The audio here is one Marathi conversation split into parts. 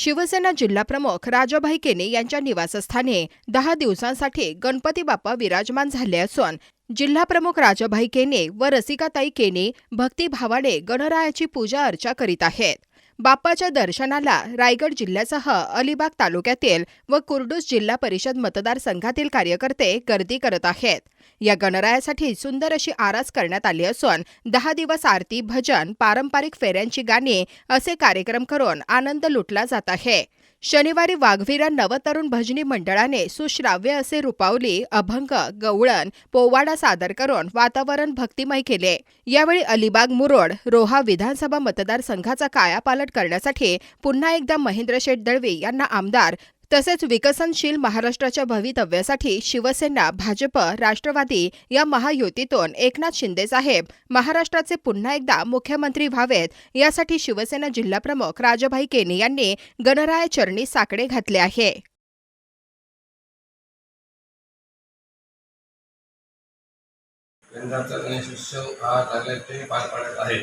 शिवसेना जिल्हाप्रमुख राजाभाई केने यांच्या निवासस्थानी दहा दिवसांसाठी गणपती बाप्पा विराजमान झाले असून जिल्हाप्रमुख राजाभाई केने व रसिकाताई केने भक्तिभावाने गणरायाची पूजा अर्चा करीत आहेत. बाप्पाच्या दर्शनाला रायगड जिल्ह्यासह अलिबाग तालुक्यातील व कुर्डूस जिल्हा परिषद मतदारसंघातील कार्यकर्ते गर्दी करत आहेत. या गणरायासाठी सुंदर अशी आरास करण्यात आली असून दहा दिवस आरती भजन पारंपरिक फेऱ्यांची गाणी असे कार्यक्रम करून आनंद लुटला जात आहे. शनिवारी वाघवीरा नवतरुण भजनी मंडळाने सुश्राव्य असे रुपावली अभंग गवळण पोवाडा सादर करून वातावरण भक्तिमय केले. यावेळी अलिबाग मुरोड रोहा विधानसभा मतदारसंघाचा कायापालट करण्यासाठी पुन्हा एकदा महेंद्र शेठ दळवी यांना आमदार तसेच विकसनशील महाराष्ट्राच्या भवितव्यासाठी शिवसेना भाजप राष्ट्रवादी या महायुतीतून एकनाथ शिंदेसाहेब महाराष्ट्राचे पुन्हा एकदा मुख्यमंत्री व्हावेत यासाठी शिवसेना जिल्हाप्रमुख राजभाई केने यांनी गणराया चरणी साकडे घातले आहे. यंदाचा गणेशोत्सव हा चांगल्यापैकी पार पाडत आहे.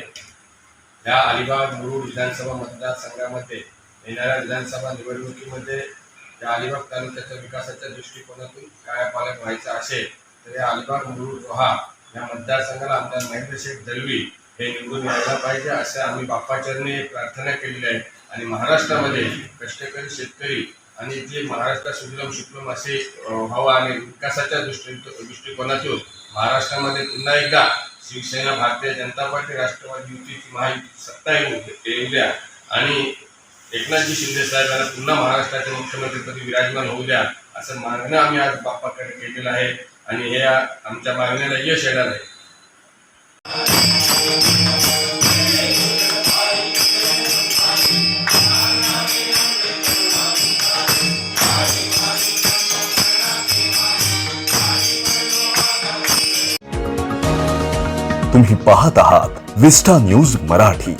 या अलिबाग मुरुड विधानसभा मतदारसंघामध्ये येणाऱ्या विधानसभा निवडणुकीमध्ये या अलिबाग तालुक्याच्या विकासाच्या दृष्टिकोनातून काय पालक व्हायचं असेल तर या अलिबाग मुरुड रोहा या मतदारसंघाला आमदार महेंद्र शेख दलवी हे निवडून यायला पाहिजे असं आम्ही बाप्पाचरणी प्रार्थना केलेली आहे. आणि महाराष्ट्रामध्ये कष्टकरी शेतकरी आणि जे महाराष्ट्र सुजलम शुक्लम असे व्हावं आणि विकासाच्या दृष्टी दृष्टिकोनातून महाराष्ट्रामध्ये पुन्हा एकदा शिवसेना भारतीय जनता पार्टी राष्ट्रवादी युतीची महायुती सत्ता येऊ येऊ द्या. आणि एकनाथजी शिंदे साहेबांना पुन्हा महाराष्ट्राच्या मुख्यमंत्रीपदी विराजमान होऊ द्या असं मागणं आम्ही आज बाप्पाकडे केलेलं आहे आणि हे आमच्या मागण्याला यश येणार आहे. तुम्ही पाहत आहात विस्टा न्यूज मराठी.